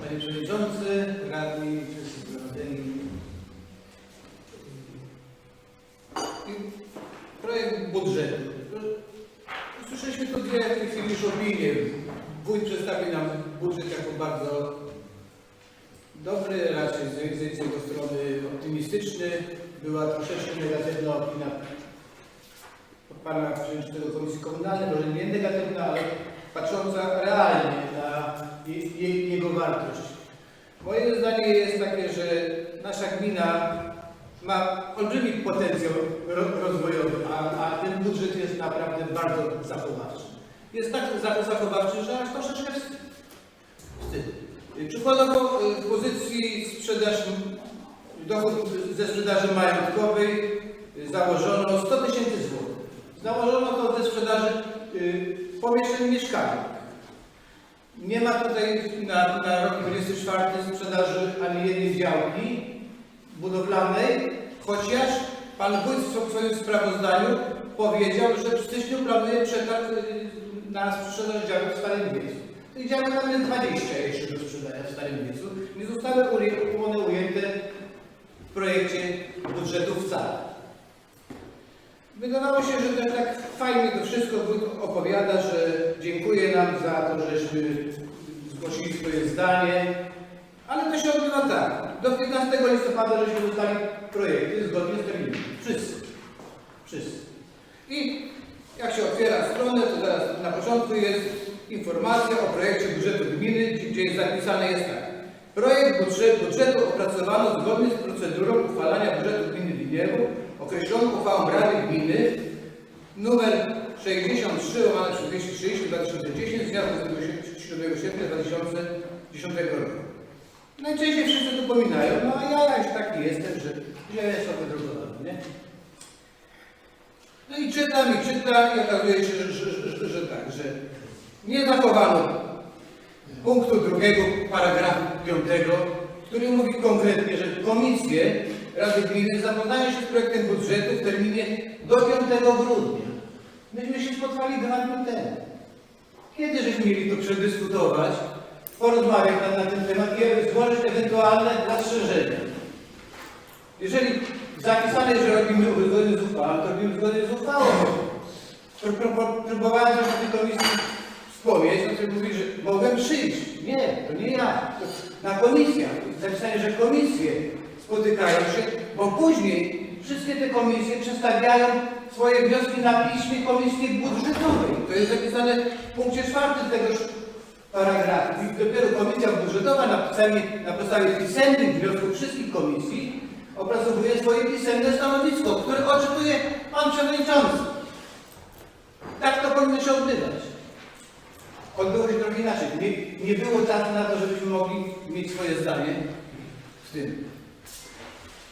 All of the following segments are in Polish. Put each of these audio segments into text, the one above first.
Panie Przewodniczący, Radni, wszyscy zgromadzeni. Projekt budżetu. Usłyszeliśmy tu dwie w tej chwili już opinie. Wójt przedstawił nam budżet jako bardzo dobry, raczej z, jego strony optymistyczny. Była troszeczkę negatywna opinia pana przewodniczącego Komisji Komunalnej, może nie negatywna, ale patrząca realnie na je, je, jego wartość. Moje zdanie jest takie, że nasza gmina ma olbrzymi potencjał ro, rozwojowy, a, a ten budżet jest naprawdę bardzo zachowawczy. Jest tak za- zachowawczy, że aż troszeczkę wstyd. Przykładowo y, w pozycji sprzedaż, dochód ze sprzedaży majątkowej założono 100 tysięcy złotych. Założono to ze sprzedaży Nie ma tutaj na, na rok 24 sprzedaży ani jednej działki budowlanej, chociaż pan wójt w swoim sprawozdaniu powiedział, że w styczniu planuje przetarg y, na sprzedaż działek w Starym Wiecu. Tych działek tam jest 20 jeszcze do sprzedania w Starym Wiecu. Nie zostały one ujęte w projekcie budżetu wcale. Wydawało się, że to tak fajnie to wszystko wójt opowiada, że dziękuję nam za to, żeśmy zgłosili swoje zdanie, ale to się odbywa tak. Do 15 listopada żeśmy dostali projekty zgodnie z terminem. Wszyscy. Wszyscy. I jak się otwiera stronę, to teraz na początku jest informacja o projekcie budżetu gminy, gdzie- jest zapisane jest tak. Projekt budżetu, opracowano zgodnie z procedurą uchwalania budżetu gminy Winiewo, określoną uchwałą Rady Gminy numer 63 łamane przez 230 2010 z dnia 27 sierpnia 2010 roku. Najczęściej wszyscy to pominają, no a ja już taki jestem, że źle jest wydrukowany, nie? No i czytam, i czytam, i okazuje się, że, że, że, że tak, że nie zachowano punktu drugiego paragrafu piątego, który mówi konkretnie, że komisje Rady Gminy zapoznają się z projektem budżetu w terminie do 5 grudnia. Myśmy się spotkali dwa dni temu. Kiedy żeśmy mieli to przedyskutować, porozmawiać na, na ten temat i złożyć ewentualne zastrzeżenia? Jeżeli zapisane, że robimy zgodnie z uchwałą, to robimy zgodnie z uchwałą. Pró- pró- pró- Próbowałem tej komisji wspomnieć, to sobie mówi, że mogłem przyjść. Nie, to nie ja. To na komisjach. Zapisane, że komisje spotykają się, bo później wszystkie te komisje przedstawiają swoje wnioski na piśmie komisji budżetowej. To jest zapisane w punkcie czwartym tegoż paragrafu. I dopiero komisja budżetowa na podstawie, na podstawie pisemnych wniosków wszystkich komisji opracowuje swoje pisemne stanowisko, które oczekuje pan przewodniczący. Tak to powinno się odbywać. Odbyło się trochę inaczej. Nie, nie było czasu na to, żebyśmy mogli mieć swoje zdanie w tym.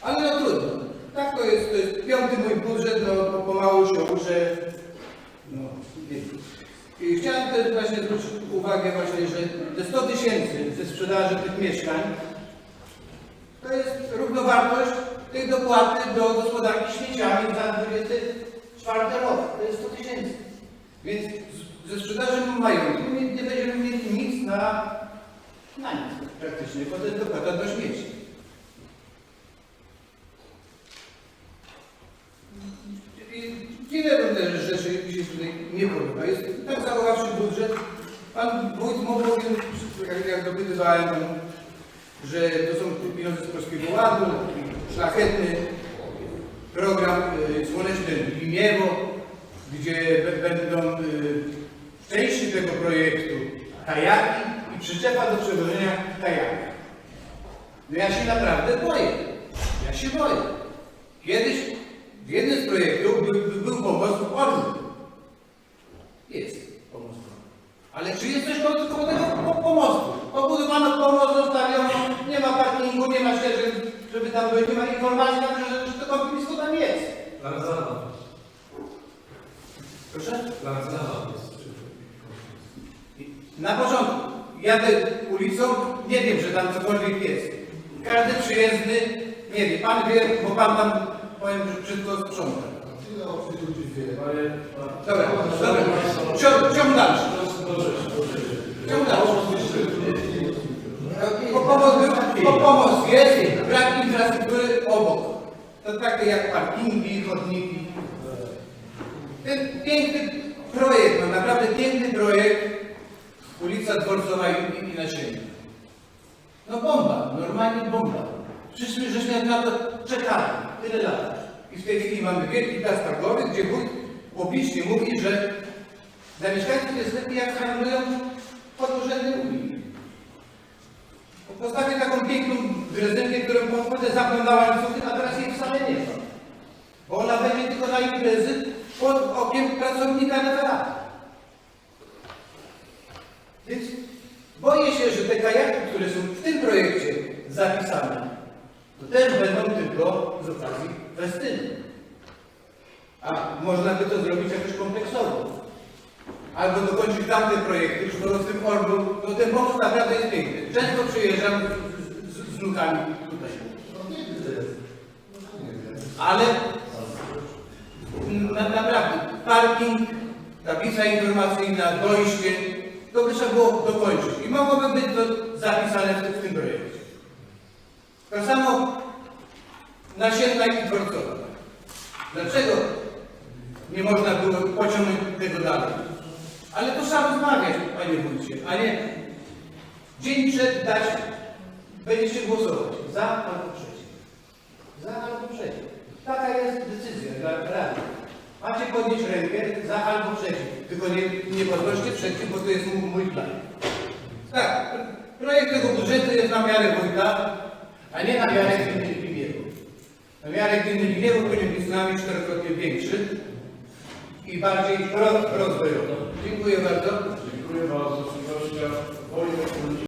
Ale no trudno. Tak to jest, to jest piąty mój budżet, no po- pomału się uczę. No. I chciałem też właśnie zwrócić uwagę właśnie, że te 100 tysięcy ze sprzedaży tych mieszkań to jest równowartość tej dopłaty do gospodarki śmieciami za 24 rok. To jest 100 tysięcy. Więc ze sprzedaży majątku nie, nie będziemy mieli nic na, na nic praktycznie, bo to jest dopłata do śmieci. I wiele różnych rzeczy mi się tutaj nie podoba. Jest tak zachowawczy budżet. Pan wójt mówił, jak, jak dopytywałem, że to są pieniądze z Polskiego Ładu, szlachetny program y, słoneczny Limiewo, gdzie będą y, w części tego projektu kajaki i przyczepa do przewożenia kajaka. No ja się naprawdę boję. Ja się boję. Kiedyś w jednym z projektów był, był, pomost w Orlu. Jest pomost w Orlu. Ale czy jest coś koło, tego po- pomostu? Pobudowano pomost, zostawiono, nie ma parkingu, nie ma ścieżek, żeby tam być, nie ma informacji, na że, że to kąpielisko tam jest. Lardzana. Proszę? Lardzana jest Na początku jadę ulicą, nie wiem, że tam cokolwiek jest. Każdy przyjezdny, nie wie, pan wie, bo pan tam, powiem brzydko, sprząta. Dobra, dobra, ciąg dalszy. Do rzeczy, do rzeczy. Czemu na pomoc? Bo pomoc, bo pomoc jest, brak infrastruktury obok. To takie jak parkingi, chodniki. Ten piękny projekt, no naprawdę piękny projekt, ulica Dworcowa i, i na siebie. No bomba, normalnie bomba. Wszyscy żeśmy na to czekali tyle lat. I w tej chwili mamy wielki plac targowy, gdzie wójt publicznie mówi, że dla mieszkańców jest lepiej jak handlują pod urzędem unii. Postawię taką piękną drezynkę, którą podchodzę, zaglądała łańcuchy, a teraz jej wcale nie ma. Bo ona będzie tylko na imprezy pod okiem pracownika referatu. Więc boję się, że te kajaki, które są w tym projekcie zapisane, to też będą tylko z okazji festyny. A można by to zrobić jakoś kompleksowo. Albo dokończyć tamte projekty, już po prostu w Orlu, no ten pomysł naprawdę jest piękny. Często przyjeżdżam z, z, z wnukami tutaj. Ale na, naprawdę, parking, tablica informacyjna, dojście, to by trzeba było dokończyć. I mogłoby być to zapisane w, tym- w tym projekcie. Tak samo nasienna i dworcowa. Dlaczego nie można było pociągnąć tego dalej? Ale to trzeba rozmawiać, panie wójcie, a nie dzień przed dać będziecie głosować za albo przeciw. Za albo przeciw. Taka jest decyzja dla Rady. Macie podnieść rękę za albo przeciw. Tylko nie, nie podnoście przeciw, bo to jest mój, plan. Tak, projekt tego budżetu jest na miarę wójta, a nie na miarę gminy Liwiewo. Na miarę gminy Liwiewo powinien być z nami czterokrotnie większy i bardziej rozwojowo. Dziękuję bardzo. Dziękuję bardzo.